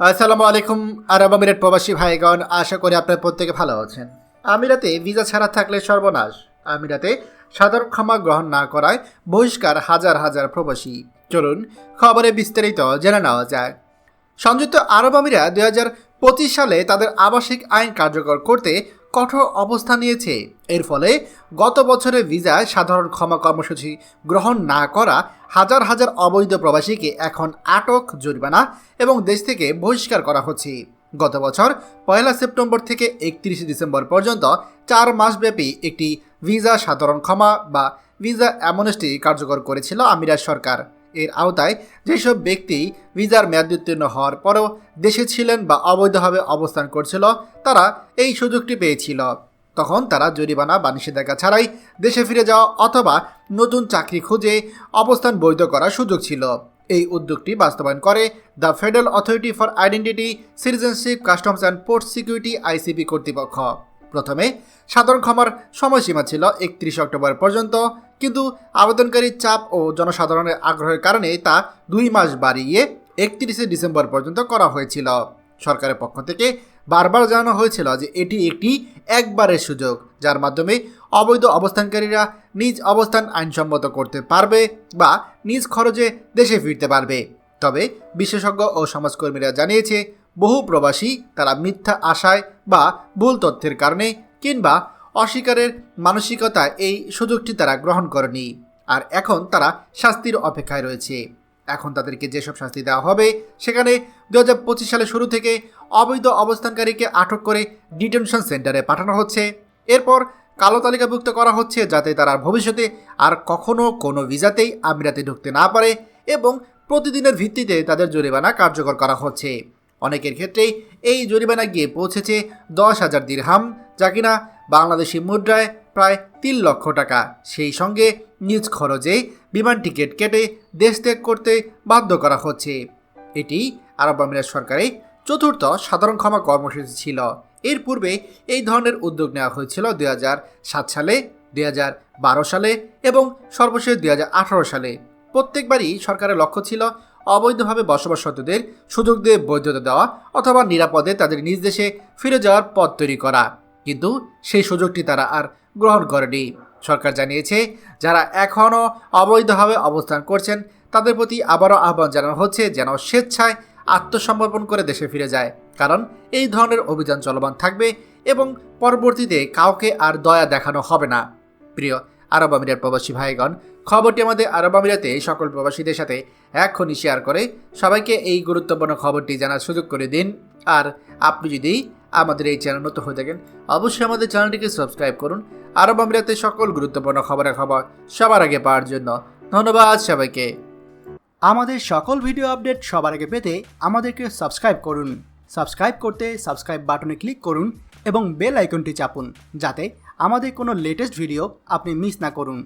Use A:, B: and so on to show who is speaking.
A: আসসালামু আলাইকুম, আরব আমিরাত প্রবাসী ভাইগণ, আশা করি আপনার প্রত্যেকে ভালো আছেন। আমিরাতে ভিসা ছাড়া থাকলে সর্বনাশ। আমিরাতে সাধারণ ক্ষমা গ্রহণ না করায় বহিষ্কার হাজার হাজার প্রবাসী। চলুন খবরে বিস্তারিত জেনে নেওয়া যায় সংযুক্ত আরব আমিরা দুই হাজার পঁচিশ সালে তাদের আবাসিক আইন কার্যকর করতে কঠোর অবস্থান নিয়েছে। এর ফলে গত বছরের ভিসায় সাধারণ ক্ষমা কর্মসূচি গ্রহণ না করা হাজার হাজার অবৈধ প্রবাসীকে এখন আটক জরিমানা এবং দেশ থেকে বহিষ্কার করা হচ্ছে। গত বছর পয়লা সেপ্টেম্বর থেকে একত্রিশে ডিসেম্বর পর্যন্ত চার মাসব্যাপী একটি ভিসা সাধারণ ক্ষমা বা ভিসা অ্যামনেস্টি কার্যকর করেছিল আমিরাত সরকার। এর আওতায় যেসব ব্যক্তি ভিসার মেয়াদ উত্তীর্ণ হওয়ার পরেও দেশে ছিলেন বা অবৈধভাবে অবস্থান করছিল, তারা এই সুযোগটি পেয়েছিল। তখন তারা জরিমানা বা নিষেধাজ্ঞা ছাড়াই দেশে ফিরে যাওয়া অথবা নতুন চাকরি খুঁজে অবস্থান বৈধ করার সুযোগ ছিল। এই উদ্যোগটি বাস্তবায়ন করে the federal authority for identity, citizenship, customs and port security ICP কর্তৃপক্ষ। প্রথমে সাধারণ ক্ষমার সময়সীমা ছিল একত্রিশ অক্টোবর পর্যন্ত, কিন্তু আবেদনকারীর চাপ ও জনসাধারণের আগ্রহের কারণে তা দুই মাস বাড়িয়ে একত্রিশে ডিসেম্বর পর্যন্ত করা হয়েছিল। সরকারের পক্ষ থেকে বারবার জানানো হয়েছিল যে এটি একটি একবারের সুযোগ, যার মাধ্যমে অবৈধ অবস্থানকারীরা নিজ অবস্থান আইনসম্মত করতে পারবে বা নিজ খরচে দেশে ফিরতে পারবে। তবে বিশেষজ্ঞ ও সমাজকর্মীরা জানিয়েছে, বহু প্রবাসী তারা মিথ্যা আশায় বা ভুল তথ্যের কারণে কিংবা অস্বীকারের মানসিকতায় এই সুযোগটি তারা গ্রহণ করেনি। আর এখন তারা শাস্তির অপেক্ষায় রয়েছে। এখন তাদেরকে যেসব শাস্তি দেওয়া হবে, সেখানে দু সালের শুরু থেকে অবৈধ অবস্থানকারীকে আটক করে ডিটেনশন সেন্টারে পাঠানো হচ্ছে। এরপর কালো তালিকাভুক্ত করা হচ্ছে যাতে তারা ভবিষ্যতে আর কখনো কোনো ভিসাতেই আমিরাতে ঢুকতে না পারে এবং প্রতিদিনের ভিত্তিতে তাদের জরিমানা কার্যকর করা হচ্ছে। অনেকের ক্ষেত্রেই এই জরিমানা গিয়ে পৌঁছেছে দশ হাজার দিরহাম, যা কিনা বাংলাদেশি মুদ্রায় প্রায় তিন লক্ষ টাকা। সেই সঙ্গে নিজ খরচে বিমান টিকিট কেটে দেশ ত্যাগ করতে বাধ্য করা হচ্ছে। এটি আরব আমিরাত সরকারের চতুর্থ সাধারণ ক্ষমা কর্মসূচি ছিল। এর পূর্বে এই ধরনের উদ্যোগ নেওয়া হয়েছিল দুই সালে দু হাজার বারো সালে এবং সর্বশেষ দুই হাজার আঠারো সালে। প্রত্যেকবারই সরকারের লক্ষ্য ছিল অবৈধভাবে বসবাসরতদের সুযোগ দিয়ে বৈধতা দেওয়া অথবা নিরাপদে তাদের নিজ দেশে ফিরে যাওয়ার পথ তৈরি করা। কিন্তু সেই সুযোগটি তারা আর গ্রহণ করেনি। সরকার জানিয়েছে, যারা এখনও অবৈধভাবে অবস্থান করছেন, তাদের প্রতি আবারও আহ্বান জানানো হচ্ছে যেন স্বেচ্ছায় আত্মসমর্পণ করে দেশে ফিরে যায়। কারণ এই ধরনের অভিযান চলমান থাকবে এবং পরবর্তীতে কাউকে আর দয়া দেখানো হবে না। প্রিয় আরব আমিরাত প্রবাসী ভাইগণ, খবরটি আমাদের আরব আমিরাতে সকল প্রবাসীদের সাথে এক্ষুনি শেয়ার করে সবাইকে এই গুরুত্বপূর্ণ খবরটি জানার সুযোগ করে দিন। আর আপনি যদি আমাদের এই চ্যানেল নতুন হয়ে থাকেন, অবশ্যই আমাদের চ্যানেলটিকে সাবস্ক্রাইব করুন আরব আমিরাতে সকল গুরুত্বপূর্ণ খবরের খবর সবার আগে পাওয়ার জন্য ধন্যবাদ সবাইকে।
B: আমাদের সকল ভিডিও আপডেট সবার আগে পেতে আমাদেরকে সাবস্ক্রাইব করুন। সাবস্ক্রাইব করতে সাবস্ক্রাইব বাটনে ক্লিক করুন এবং বেল আইকনটি চাপুন যাতে আমাদের কোনো লেটেস্ট ভিডিও আপনি মিস না করুন।